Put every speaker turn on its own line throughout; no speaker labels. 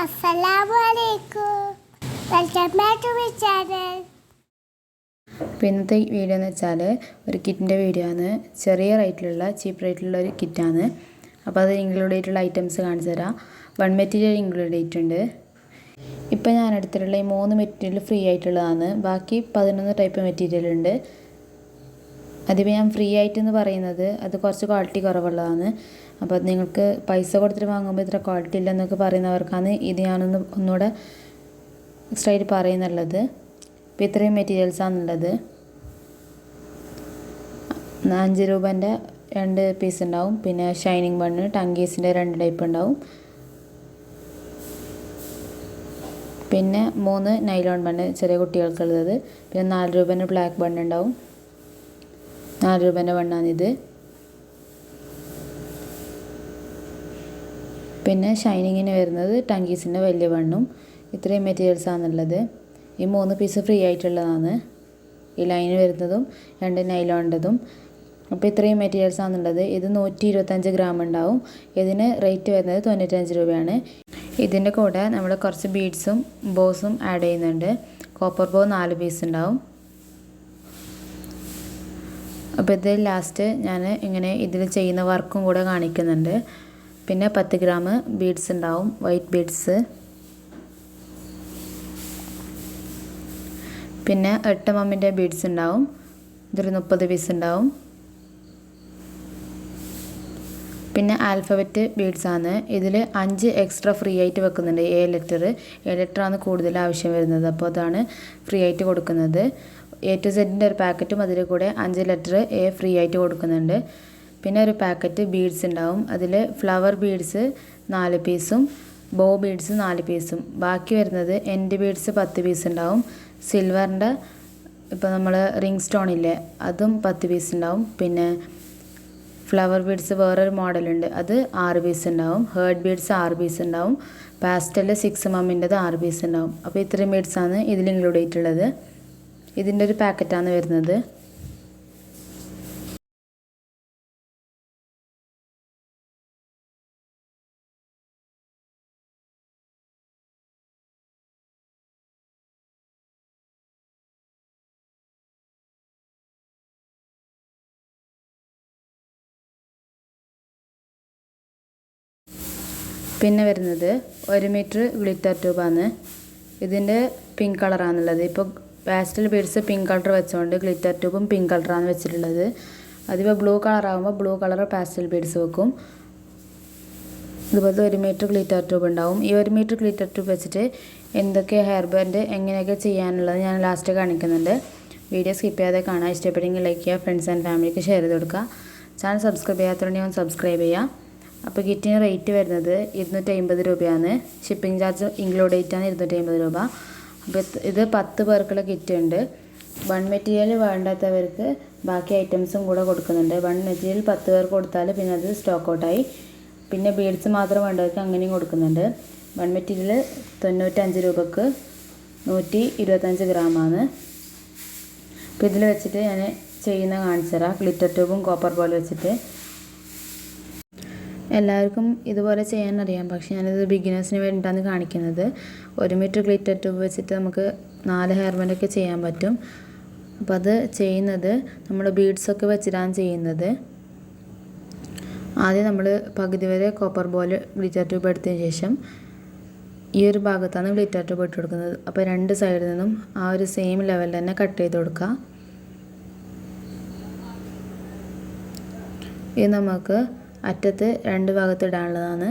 അസ്സലാമലൈക്കും welcome to my channel
ഇന്നത്തെ video എന്ന് വെച്ചാൽ ഒരു കിറ്റിന്റെ വീഡിയോ ആണ്. ചെറിയ റേറ്റിലുള്ള ചീപ്പ് റേറ്റിലുള്ള ഒരു കിറ്റാണ് അപ്പോൾ അത് ഇൻക്ലൂഡ് ചെയ്തിട്ടുള്ള ഐറ്റംസ് കാണിച്ചു തരാം. വൺ മെറ്റീരിയൽ ഇൻക്ലൂഡ് ചെയ്തിട്ടുണ്ട് ഇപ്പോൾ ഞാൻ എടുത്തിട്ടുള്ള ഈ മൂന്ന് മെറ്റീരിയൽ ഫ്രീ ആയിട്ടുള്ളതാണ്. ബാക്കി പതിനൊന്ന് ടൈപ്പ് മെറ്റീരിയൽ ഉണ്ട്. അതിപ്പോൾ ഞാൻ ഫ്രീ ആയിട്ടെന്ന് പറയുന്നത് അത് കുറച്ച് ക്വാളിറ്റി കുറവുള്ളതാണ്. അപ്പോൾ നിങ്ങൾക്ക് പൈസ കൊടുത്തിട്ട് വാങ്ങുമ്പോൾ ഇത്ര ക്വാളിറ്റി ഇല്ലെന്നൊക്കെ പറയുന്നവർക്കാണ് ഇത് ഞാനൊന്ന് ഒന്നുകൂടെ എക്സ്ട്രാ പറയുന്നുള്ളത്. ഇപ്പോൾ ഇത്രയും മെറ്റീരിയൽസാണുള്ളത് അഞ്ച് രൂപന്റെ രണ്ട് പീസ് ഉണ്ടാവും. പിന്നെ ഷൈനിങ് ബണ്ണ് ടങ്കീസിന്റെ രണ്ട് ടൈപ്പ് ഉണ്ടാവും. പിന്നെ മൂന്ന് നൈലോൺ ബണ്ണ് ചെറിയ കുട്ടികൾക്കുള്ളത്. പിന്നെ നാല് രൂപേന്റെ ബ്ലാക്ക് ബണ്ണ് ഉണ്ടാവും. നാല് രൂപേന്റെ വണ്ണാണിത്. പിന്നെ ഷൈനിങ്ങിന് വരുന്നത് ടങ്കീസിന്റെ വലിയ വണ്ണും ഇത്രയും മെറ്റീരിയൽസാണുള്ളത് ഈ മൂന്ന് പീസ് ഫ്രീ ആയിട്ടുള്ളതാണ്. ഈ ലൈന് വരുന്നതും രണ്ട് നൈലോണ്ടതും അപ്പോൾ ഇത്രയും മെറ്റീരിയൽസ് ആണുള്ളത്. ഇത് നൂറ്റി ഇരുപത്തഞ്ച് ഗ്രാം ഉണ്ടാവും. ഇതിന് റേറ്റ് വരുന്നത് തൊണ്ണൂറ്റഞ്ച് രൂപയാണ്. ഇതിന്റെ കൂടെ നമ്മൾ കുറച്ച് ബീഡ്സും ബോസും ആഡ് ചെയ്യുന്നുണ്ട്. കോപ്പർ ബോ നാല് പീസ് ഉണ്ടാവും. അപ്പോൾ ഇത് ലാസ്റ്റ് ഞാൻ ഇങ്ങനെ ഇതിൽ ചെയ്യുന്ന വർക്കും കൂടെ കാണിക്കുന്നുണ്ട്. പിന്നെ പത്ത് ഗ്രാം ബീഡ്സ് ഉണ്ടാവും. വൈറ്റ് ബീഡ്സ് പിന്നെ എട്ട് മമ്മിന്റെ ബീഡ്സ് ഉണ്ടാവും. ഇതൊരു മുപ്പത് പീസ് ഉണ്ടാവും. പിന്നെ ആൽഫബറ്റ് ബീഡ്സ് ആണ്. ഇതിൽ അഞ്ച് എക്സ്ട്രാ ഫ്രീ ആയിട്ട് വെക്കുന്നുണ്ട്. എ ലെറ്റർ എ ലെറ്റർ ആണ് കൂടുതൽ ആവശ്യം വരുന്നത്. അപ്പോൾ അതാണ് ഫ്രീ ആയിട്ട് കൊടുക്കുന്നത്. എ ടു സെഡിന്റെ ഒരു പാക്കറ്റും അതിൽ കൂടെ അഞ്ച് ലെറ്റർ എ ഫ്രീ ആയിട്ട് കൊടുക്കുന്നുണ്ട്. പിന്നെ ഒരു പാക്കറ്റ് ബീഡ്സ് ഉണ്ടാവും. അതിൽ ഫ്ലവർ ബീഡ്സ് നാല് പീസും ബോ ബീഡ്സ് നാല് പീസും ബാക്കി വരുന്നത് എൻഡ് ബീഡ്സ് പത്ത് പീസ് ഉണ്ടാവും. സിൽവറിന്റെ ഇപ്പോൾ നമ്മൾ റിംഗ് സ്റ്റോൺ ഇല്ലേ അതും പത്ത് പീസ് ഉണ്ടാവും. പിന്നെ ഫ്ലവർ ബീഡ്സ് വേറൊരു മോഡലുണ്ട് അത് ആറ് പീസ് ഉണ്ടാവും. ഹേർഡ് ബീഡ്സ് ആറ് പീസ് ഉണ്ടാവും. പാസ്റ്റൽ സിക്സ് മമ്മിന്റെത് ആറ് പീസ് ഉണ്ടാവും. അപ്പോൾ ഇത്രയും ബീഡ്സാണ് ഇതിൽ ഇൻക്ലൂഡ് ചെയ്തിട്ടുള്ളത്. ഇതിന്റെ ഒരു പാക്കറ്റാണ് വരുന്നത്. പിന്നെ വരുന്നത് ഒരു മീറ്റർ ഗ്ലിറ്റർ ട്യൂബാണ് ഇതിന്റെ പിങ്ക് കളറാണുള്ളത്. ഇപ്പോൾ പാസ്റ്റൽ ബീഡ്സ് പിങ്ക് കളർ വെച്ചുകൊണ്ട് ഗ്ലിറ്റർ ട്യൂബും പിങ്ക് കളറാണ് വെച്ചിട്ടുള്ളത്. അതിപ്പോൾ ബ്ലൂ കളറാകുമ്പോൾ ബ്ലൂ കളർ പാസ്റ്റൽ ബീഡ്സ് വെക്കും. ഇതുപോലത്തെ ഒരു മീറ്റർ ഗ്ലിറ്റർ ട്യൂബ് ഉണ്ടാവും. ഈ ഒരു മീറ്റർ ഗ്ലിറ്റർ ട്യൂബ് വെച്ചിട്ട് എന്തൊക്കെ ഹെയർ ബാൻഡ് എങ്ങനെയൊക്കെ ചെയ്യാനുള്ളത് ഞാൻ ലാസ്റ്റ് കാണിക്കുന്നുണ്ട്. വീഡിയോ സ്കിപ്പ് ചെയ്യാതെ കാണാൻ ഇഷ്ടപ്പെട്ടെങ്കിൽ ലൈക്ക് ചെയ്യുക ഫ്രണ്ട്സ് ആൻഡ് ഫാമിലിക്ക് ഷെയർ ചെയ്ത് കൊടുക്കുക. ചാനൽ സബ്സ്ക്രൈബ് ചെയ്യാത്തതുകൊണ്ട് ഞാൻ സബ്സ്ക്രൈബ് ചെയ്യുക. അപ്പോൾ കിറ്റിന് റേറ്റ് വരുന്നത് ഇരുന്നൂറ്റി അമ്പത് രൂപയാണ്. ഷിപ്പിംഗ് ചാർജ് ഇൻക്ലൂഡ് ചെയ്തിട്ടാണ് ഇരുന്നൂറ്റി അമ്പത് രൂപ. ഇത് പത്ത് പേർക്കുള്ള കിറ്റ് ഉണ്ട്. വൺ മെറ്റീരിയൽ വേണ്ടാത്തവർക്ക് ബാക്കി ഐറ്റംസും കൂടെ കൊടുക്കുന്നുണ്ട്. വൺ മെറ്റീരിയൽ പത്ത് പേർക്ക് കൊടുത്താൽ പിന്നെ അത് സ്റ്റോക്ക് ഔട്ടായി പിന്നെ ബീഡ്സ് മാത്രം വേണ്ടവർക്ക് അങ്ങനെയും കൊടുക്കുന്നുണ്ട്. വൺ മെറ്റീരിയൽ തൊണ്ണൂറ്റഞ്ച് രൂപക്ക് നൂറ്റി ഇരുപത്തഞ്ച് ഗ്രാമാണ് അപ്പോൾ ഇതിൽ വെച്ചിട്ട് ഞാൻ ചെയ്യുന്ന കാണിച്ചു തരാം ഗ്ലിറ്റർ ട്യൂബും കോപ്പർ പോലെ വെച്ചിട്ട്. എല്ലാവർക്കും ഇതുപോലെ ചെയ്യാൻ അറിയാം പക്ഷേ ഞാനിത് ബിഗിനേഴ്സിന് വേണ്ടിയിട്ടാണ് കാണിക്കുന്നത്. ഒരു മീറ്റർ ഗ്ലിറ്റർ ട്യൂബ് വെച്ചിട്ട് നമുക്ക് നാല് ഹെയർ ബാൻഡൊക്കെ ചെയ്യാൻ പറ്റും. അപ്പം അത് ചെയ്യുന്നത് നമ്മൾ ബീഡ്സൊക്കെ വെച്ചിട്ടാണ് ചെയ്യുന്നത്. ആദ്യം നമ്മൾ പകുതി വരെ കോപ്പർ ബോൾ ഗ്ലിറ്റർ ട്യൂബ് എടുത്തതിന് ശേഷം ഈ ഒരു ഭാഗത്താണ് ഗ്ലിറ്റർ ട്യൂബ് ഇട്ട് കൊടുക്കുന്നത്. അപ്പോൾ രണ്ട് സൈഡിൽ നിന്നും ആ ഒരു സെയിം ലെവലിൽ തന്നെ കട്ട് ചെയ്ത് കൊടുക്കുക ഇത് നമുക്ക് അറ്റത്ത് രണ്ട് ഭാഗത്ത് ഇടാനുള്ളതാണ്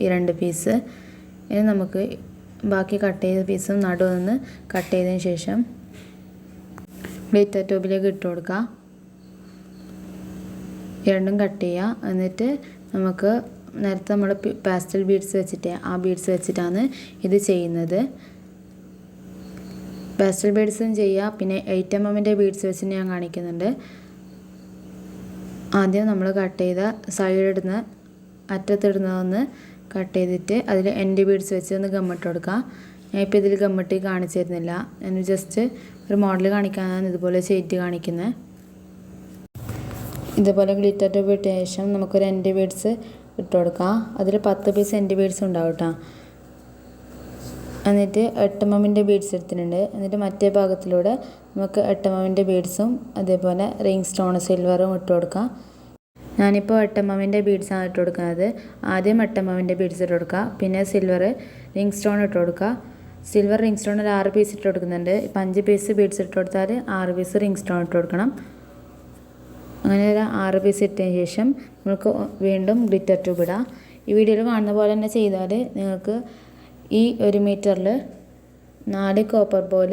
ഈ രണ്ട് പീസ് ഇനി നമുക്ക് ബാക്കി കട്ട് ചെയ്ത പീസും നടുവ് നിന്ന് കട്ട് ചെയ്തതിന് ശേഷം ഗ്ലിറ്റർ ട്യൂബിലേക്ക് ഇട്ട് കൊടുക്കുക രണ്ടും കട്ട് ചെയ്യുക എന്നിട്ട് നമുക്ക് നേരത്തെ നമ്മൾ പാസ്റ്റൽ ബീഡ്സ് വെച്ചിട്ട് ആ ബീഡ്സ് വെച്ചിട്ടാണ് ഇത് ചെയ്യുന്നത്. പാസ്റ്റൽ ബീഡ്സും ചെയ്യുക പിന്നെ എയ്റ്റ് എം എമ്മിന്റെ ബീഡ്സ് വെച്ച് ഞാൻ കാണിക്കുന്നുണ്ട്. ആദ്യം നമ്മൾ കട്ട് ചെയ്ത സൈഡ് ഇടുന്ന അറ്റത്തിടുന്നതൊന്ന് കട്ട് ചെയ്തിട്ട് അതിൽ എൻഡ് ബീഡ്സ് വെച്ച് ഒന്ന് ഗമ്മിട്ട് കൊടുക്കുക ഞാൻ ഇപ്പോൾ ഇതിൽ ഗമ്മിട്ട് കാണിച്ചു തരുന്നില്ല ഞാൻ ജസ്റ്റ് ഒരു മോഡൽ കാണിക്കാനാണ് ഇതുപോലെ ചെയ്തിട്ട് കാണിക്കുന്നത് ഇതുപോലെ ഗ്ലിറ്റർ ട്യൂബ് ശേഷം നമുക്കൊരു എൻഡ് ബീഡ്സ് ഇട്ട് കൊടുക്കാം. അതിൽ പത്ത് പീസ് എൻഡ് ബീഡ്സ് ഉണ്ടാവും കേട്ടോ എന്നിട്ട് എട്ടമ്മമിന്റെ ബീഡ്സ് എടുത്തിട്ടുണ്ട്. എന്നിട്ട് മറ്റേ ഭാഗത്തിലൂടെ നമുക്ക് എട്ടമ്മമിന്റെ ബീഡ്സും അതേപോലെ റിംഗ് സ്റ്റോൺ സിൽവറും ഇട്ട് കൊടുക്കാം. ഞാനിപ്പോൾ എട്ടമ്മമിന്റെ ബീഡ്സാണ് ഇട്ട് കൊടുക്കുന്നത്. ആദ്യം എട്ടമ്മമിന്റെ ബീഡ്സ് ഇട്ട് കൊടുക്കുക. പിന്നെ സിൽവർ റിംഗ് സ്റ്റോൺ ഇട്ട് കൊടുക്കുക. സിൽവർ റിംഗ് സ്റ്റോൺ ഒരു ആറ് പീസ് ഇട്ട് കൊടുക്കുന്നുണ്ട്. ഇപ്പം അഞ്ച് പീസ് ബീഡ്സ് ഇട്ട് കൊടുത്താൽ ആറ് പീസ് റിംഗ് സ്റ്റോൺ ഇട്ട് കൊടുക്കണം. അങ്ങനെ ഒരു ആറ് പീസ് ഇട്ടതിന് ശേഷം നമുക്ക് വീണ്ടും ഗ്ലിറ്റർ ട്യൂബ് ഇടാം. ഈ വീഡിയോയിൽ കാണുന്ന പോലെ തന്നെ ചെയ്താൽ നിങ്ങൾക്ക് ഈ ഒരു മീറ്ററിൽ നാല് കോപ്പർ ബോൾ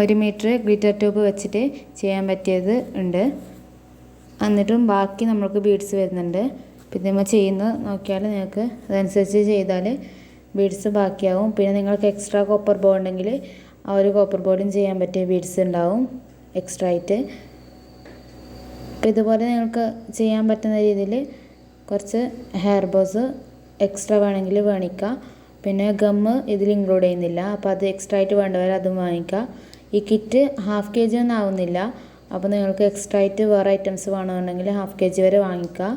ഒരു മീറ്റർ ഗ്ലിറ്റർ ട്യൂബ് വെച്ചിട്ട് ചെയ്യാൻ പറ്റിയത് ഉണ്ട്. എന്നിട്ടും ബാക്കി നമ്മൾക്ക് ബീഡ്സ് വരുന്നുണ്ട്. പിന്നെ നമ്മൾ ചെയ്യുന്നത് നോക്കിയാൽ നിങ്ങൾക്ക് അതനുസരിച്ച് ചെയ്താൽ ബീഡ്സ് ബാക്കിയാവും. പിന്നെ നിങ്ങൾക്ക് എക്സ്ട്രാ കോപ്പർ ബോൾ ഉണ്ടെങ്കിൽ ആ ഒരു കോപ്പർ ബോളും ചെയ്യാൻ പറ്റിയ ബീഡ്സ് ഉണ്ടാവും എക്സ്ട്രാ ആയിട്ട്. അപ്പോൾ ഇതുപോലെ നിങ്ങൾക്ക് ചെയ്യാൻ പറ്റുന്ന രീതിയിൽ കുറച്ച് ഹെയർ ബോസ് എക്സ്ട്രാ വേണമെങ്കിൽ വേണിക്കാം. പിന്നെ ഗമ്മ് ഇതിൽ ഇൻക്ലൂഡ് ചെയ്യുന്നില്ല. അപ്പോൾ അത് എക്സ്ട്രാ ആയിട്ട് വേണ്ടവർ അതും വാങ്ങിക്കാം. ഈ കിറ്റ് ഹാഫ് കെ ജി ഒന്നും ആവുന്നില്ല. അപ്പോൾ നിങ്ങൾക്ക് എക്സ്ട്രാ ആയിട്ട് വേറെ ഐറ്റംസ് വേണമെന്നുണ്ടെങ്കിൽ ഹാഫ് കെ ജി വരെ വാങ്ങിക്കുക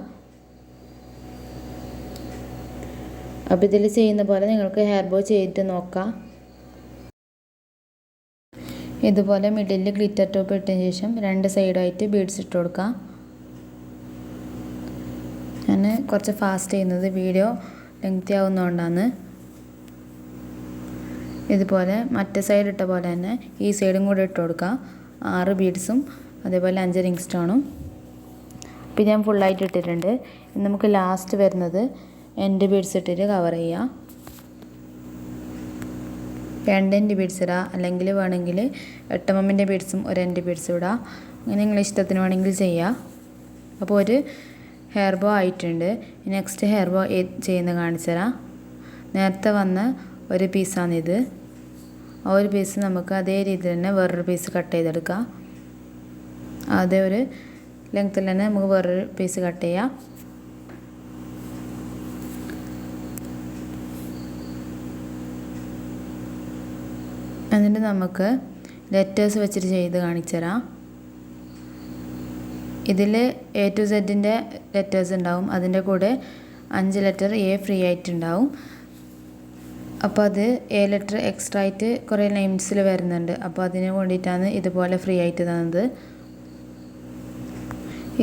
അപ്പോൾ ഇതിൽ ചെയ്യുന്ന പോലെ നിങ്ങൾക്ക് ഹെയർ ബോ ചെയ്തിട്ട് നോക്കാം. ഇതുപോലെ മിഡിലിൽ ഗ്ലിറ്റർ ടോപ്പ് ഇട്ടതിന് ശേഷം രണ്ട് സൈഡായിട്ട് ബീഡ്സ് ഇട്ട് കൊടുക്കാം. ഞാൻ കുറച്ച് ഫാസ്റ്റ് ചെയ്യുന്നത് വീഡിയോ ലെങ്തി ആവുന്നതുകൊണ്ടാണ് ഇതുപോലെ മറ്റേ സൈഡ് ഇട്ട പോലെ തന്നെ ഈ സൈഡും കൂടെ ഇട്ട് കൊടുക്കുക ആറ് ബീഡ്സും അതേപോലെ അഞ്ച് റിംഗ് സ്റ്റോണും ഇപ്പം ഞാൻ ഫുള്ളായിട്ട് ഇട്ടിട്ടുണ്ട്. നമുക്ക് ലാസ്റ്റ് വരുന്നത് എന്റെ ബീഡ്സ് ഇട്ടിട്ട് കവർ ചെയ്യാം. രണ്ട് എന്റെ ബീഡ്സ് ഇടുക അല്ലെങ്കിൽ വേണമെങ്കിൽ എട്ടമ്മമ്മിന്റെ ബീഡ്സും ഒരു എന്റെ ബീഡ്സും ഇടുക അങ്ങനെ നിങ്ങൾ ഇഷ്ടത്തിന് വേണമെങ്കിൽ ചെയ്യാം. അപ്പോൾ ഒരു ഹെയർ ബോ ആയിട്ടുണ്ട്. നെക്സ്റ്റ് ഹെയർ ബോ ചെയ്യുന്ന കാണിച്ചു തരാം. നേരത്തെ വന്ന ഒരു പീസാണിത് ആ ഒരു പീസ് നമുക്ക് അതേ രീതിയിൽ തന്നെ വേറൊരു പീസ് കട്ട് ചെയ്തെടുക്കാം. അതേ ഒരു ലെങ്ത്തിൽ തന്നെ നമുക്ക് വേറൊരു പീസ് കട്ട് ചെയ്യാം. എന്നിട്ട് നമുക്ക് ലെറ്റേഴ്സ് വെച്ചിട്ട് ചെയ്ത് കാണിച്ചു തരാം. ഇതിൽ എ ടു സെഡിന്റെ ലെറ്റേഴ്സ് ഉണ്ടാവും. അതിന്റെ കൂടെ അഞ്ച് ലെറ്റർ എ ഫ്രീ ആയിട്ടുണ്ടാവും. അപ്പോൾ അത് എ ലെറ്റർ എക്സ്ട്രാ ആയിട്ട് കുറേ നെയിംസിൽ വരുന്നുണ്ട്. അപ്പോൾ അതിന് വേണ്ടിയിട്ടാണ് ഇതുപോലെ ഫ്രീ ആയിട്ട് തന്നത്.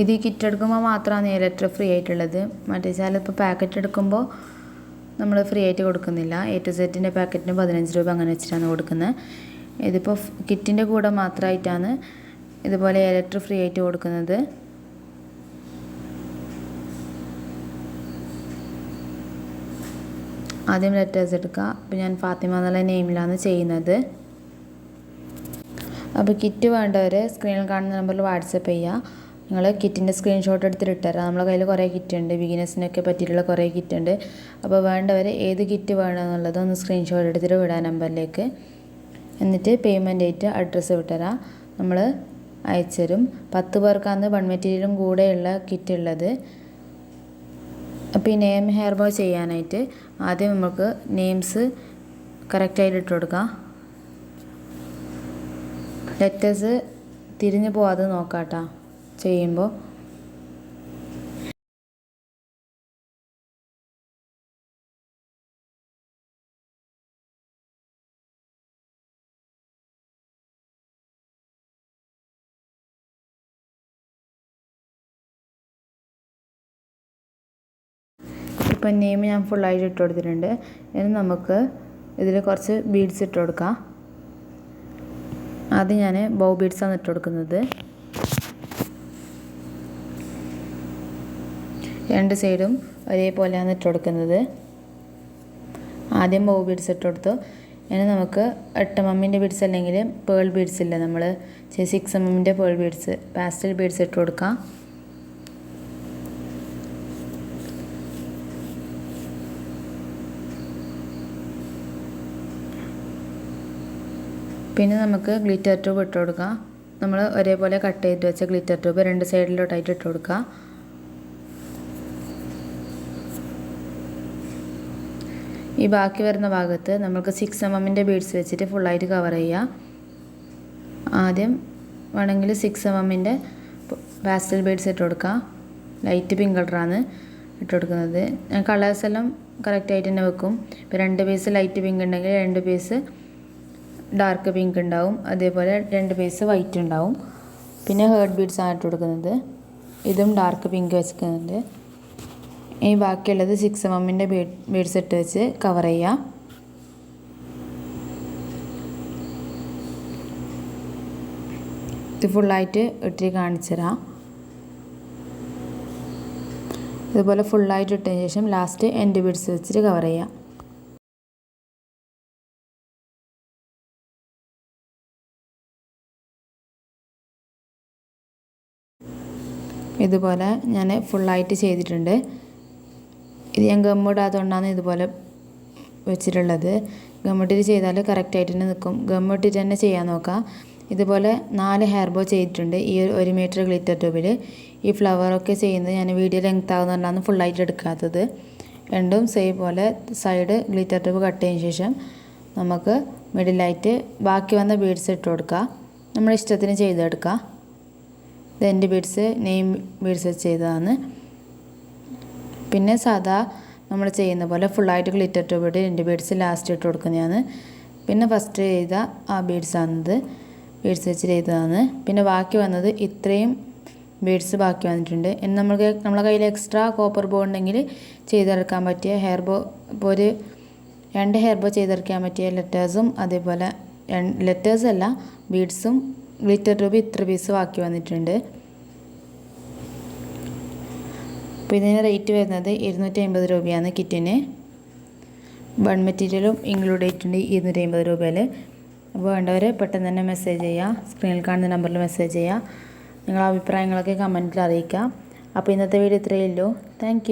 ഇത് ഈ കിറ്റ് എടുക്കുമ്പോൾ മാത്രമാണ് എ ലെറ്റർ ഫ്രീ ആയിട്ടുള്ളത്. മറ്റേ ചിലപ്പോൾ പാക്കറ്റ് എടുക്കുമ്പോൾ നമ്മൾ ഫ്രീ ആയിട്ട് കൊടുക്കുന്നില്ല. എ ടു സെറ്റിന്റെ പാക്കറ്റിന് പതിനഞ്ച് രൂപ അങ്ങനെ വെച്ചിട്ടാണ് കൊടുക്കുന്നത് ഇതിപ്പോൾ കിറ്റിന്റെ കൂടെ മാത്രമായിട്ടാണ് ഇതുപോലെ ഇലക്ട്രിക് ഫ്രീ ആയിട്ട് കൊടുക്കുന്നത്. ആദ്യം ലെറ്റേഴ്സ് എടുക്കുക. അപ്പോൾ ഞാൻ ഫാത്തിമ എന്നുള്ള നെയിമിലാണ് ചെയ്യുന്നത്. അപ്പോൾ കിറ്റ് വേണ്ടവർ സ്ക്രീനിൽ കാണുന്ന നമ്പറിൽ വാട്സപ്പ് ചെയ്യുക. നിങ്ങൾ കിറ്റിന്റെ സ്ക്രീൻഷോട്ട് എടുത്തിട്ട് ഇട്ടുതരാം നമ്മളെ കയ്യിൽ കുറേ കിറ്റ് ഉണ്ട്. ബിഗിനേഴ്സിനൊക്കെ പറ്റിയിട്ടുള്ള കുറേ കിറ്റ് ഉണ്ട്. അപ്പോൾ വേണ്ടവർ ഏത് കിറ്റ് വേണമെന്നുള്ളത് ഒന്ന് സ്ക്രീൻഷോട്ട് എടുത്തിട്ട് വിടാം നമ്പറിലേക്ക് എന്നിട്ട് പേയ്മെന്റ് ആയിട്ട് അഡ്രസ്സ് വിട്ടുതരാം നമ്മൾ അയച്ചുതരും പത്ത് പേർക്കാണ് ബൺ മെറ്റീരിയലും കൂടെയുള്ള കിറ്റ് ഉള്ളത് അപ്പോൾ ഈ നെയിം ഹെയർ ബോ ചെയ്യാനായിട്ട് ആദ്യം നമുക്ക് നെയിംസ് കറക്റ്റായിട്ട് ഇട്ട് കൊടുക്കാം. ലെറ്റേഴ്സ് തിരിഞ്ഞു പോവാതെ നോക്കാം കേട്ടോ ചെയ്യുമ്പോൾ. ഇപ്പം നെയിം ഞാൻ ഫുള്ളായിട്ട് ഇട്ട് കൊടുത്തിട്ടുണ്ട്. ഇനി നമുക്ക് ഇതിൽ കുറച്ച് ബീഡ്സ് ഇട്ട് കൊടുക്കാം. ആദ്യം ഞാൻ ബൗ ബീഡ്സാണ് ഇട്ട് കൊടുക്കുന്നത്. രണ്ട് സൈഡും ഒരേപോലെയാണ് ഇട്ട് കൊടുക്കുന്നത്. ആദ്യം ബൗ ബീഡ്സ് ഇട്ട് കൊടുത്തു. ഇനി നമുക്ക് എട്ട് മമ്മിന്റെ ബീഡ്സ് അല്ലെങ്കിൽ പേൾ ബീഡ്സ് ഇല്ല നമ്മൾ സിക്സ് എമ്മിന്റെ പേൾ ബീഡ്സ് പാസ്റ്റൽ ബീഡ്സ് ഇട്ട് കൊടുക്കാം. പിന്നെ നമുക്ക് ഗ്ലിറ്റർ ട്യൂബ് ഇട്ട് കൊടുക്കാം. നമ്മൾ ഒരേപോലെ കട്ട് ചെയ്ത് വെച്ച ഗ്ലിറ്റർ ട്യൂബ് രണ്ട് സൈഡിലോട്ടായിട്ട് ഇട്ട് കൊടുക്കുക ഈ ബാക്കി വരുന്ന ഭാഗത്ത് നമുക്ക് സിക്സ് എം എമ്മിന്റെ ബീഡ്സ് വെച്ചിട്ട് ഫുള്ളായിട്ട് കവർ ചെയ്യുക ആദ്യം വേണമെങ്കിൽ സിക്സ് എം എമ്മിന്റെ പാസ്റ്റൽ ബീഡ്സ് ഇട്ട് കൊടുക്കുക ലൈറ്റ് പിങ്ക് കളറാണ് ഇട്ട് കൊടുക്കുന്നത്. കളേഴ്സ് എല്ലാം കറക്റ്റായിട്ട് തന്നെ വെക്കും. ഇപ്പോൾ രണ്ട് പീസ് ലൈറ്റ് പിങ്ക് ഉണ്ടെങ്കിൽ രണ്ട് പീസ് ഡാർക്ക് പിങ്ക് ഉണ്ടാവും. അതേപോലെ രണ്ട് പേസ് വൈറ്റ് ഉണ്ടാവും. പിന്നെ ഹേർഡ് ബീഡ്സ് ആണ് ഇട്ട് കൊടുക്കുന്നത്. ഇതും ഡാർക്ക് പിങ്ക് വെച്ചിരിക്കുന്നുണ്ട് ഇനി ബാക്കിയുള്ളത് സിക്സ് എം എമ്മിന്റെ ബീഡ്സ് ഇട്ട് വെച്ച് കവർ ചെയ്യാം. ഇത് ഫുള്ളായിട്ട് ഇട്ടി കാണിച്ചു തരാം. ഇതുപോലെ ഫുള്ളായിട്ട് ഇട്ടതിന് ശേഷം ലാസ്റ്റ് എൻഡ് ബീഡ്സ് വെച്ചിട്ട് കവർ ചെയ്യാം. ഇതുപോലെ ഞാൻ ഫുള്ളായിട്ട് ചെയ്തിട്ടുണ്ട്. ഇത് ഞാൻ ഗമ്മിടാത്തതുകൊണ്ടാണ് ഇതുപോലെ വെച്ചിട്ടുള്ളത്. ഗമ്മിട്ടിട്ട് ചെയ്താൽ കറക്റ്റായിട്ട് തന്നെ നിൽക്കും ഗമ്മിട്ടിട്ട് തന്നെ ചെയ്യാൻ നോക്കാം. ഇതുപോലെ നാല് ഹെയർ ബോ ചെയ്തിട്ടുണ്ട്. ഈ ഒരു മീറ്റർ ഗ്ലിറ്റർ ട്യൂബിൽ ഈ ഫ്ലവറൊക്കെ ചെയ്യുന്നത് ഞാൻ വീഡിയോ ലെങ്ത് ആകുന്നതുകൊണ്ടാണ് ഫുള്ളായിട്ട് എടുക്കാത്തത്. രണ്ടും സെയിം പോലെ സൈഡ് ഗ്ലിറ്റർ ട്യൂബ് കട്ട് ചെയ്തതിന് ശേഷം നമുക്ക് മിഡിലായിട്ട് ബാക്കി വന്ന ബീഡ്സ് ഇട്ട് കൊടുക്കുക നമ്മുടെ ഇഷ്ടത്തിന് ചെയ്തെടുക്കുക ഇത് എന്റെ ബീഡ്സ് നെയിം ബീഡ്സ് ചെയ്തതാണ്. പിന്നെ സാധാ നമ്മൾ ചെയ്യുന്ന പോലെ ഫുള്ളായിട്ട് ഗ്ലിറ്റർ ട്യൂബ് ഇട്ട് എന്റെ ബീഡ്സ് ലാസ്റ്റ് ഇട്ട് കൊടുക്കുന്നതാണ്. പിന്നെ ഫസ്റ്റ് ചെയ്ത ആ ബീഡ്സ് ആണിത്. ബീഡ്സ് വെച്ച് ചെയ്തതാണ്. പിന്നെ ബാക്കി വന്നത് ഇത്രയും ബീഡ്സ് ബാക്കി വന്നിട്ടുണ്ട്. ഇനി നമ്മൾക്ക് നമ്മളെ കയ്യിൽ എക്സ്ട്രാ കോപ്പർ ബോ ഉണ്ടെങ്കിൽ ചെയ്തെടുക്കാൻ പറ്റിയ ഹെയർ ബോ ഇപ്പോൾ ഒരു രണ്ട് ഹെയർ ബോ ചെയ്തെടുക്കാൻ പറ്റിയ ലെറ്റേഴ്സും അതേപോലെ ലെറ്റേഴ്സ് അല്ല ബീഡ്സും ഗ്ലിറ്റർ ട്യൂബ് ഇത്ര പീസ് ബാക്കി വന്നിട്ടുണ്ട്. അപ്പോൾ ഇതിന് റേറ്റ് വരുന്നത് ഇരുന്നൂറ്റി അമ്പത് രൂപയാണ് കിറ്റിന്. ബൺ മെറ്റീരിയലും ഇൻക്ലൂഡ് ചെയ്തിട്ടുണ്ട് ഇരുന്നൂറ്റി അമ്പത് രൂപയിൽ അപ്പോൾ വേണ്ടവർ പെട്ടെന്ന് തന്നെ മെസ്സേജ് ചെയ്യുക സ്ക്രീനിൽ കാണുന്ന നമ്പറിൽ മെസ്സേജ് ചെയ്യുക നിങ്ങളുടെ അഭിപ്രായങ്ങളൊക്കെ കമന്റിൽ അറിയിക്കുക അപ്പോൾ ഇന്നത്തെ വീഡിയോ ഇത്രയേ ഉള്ളൂ. താങ്ക്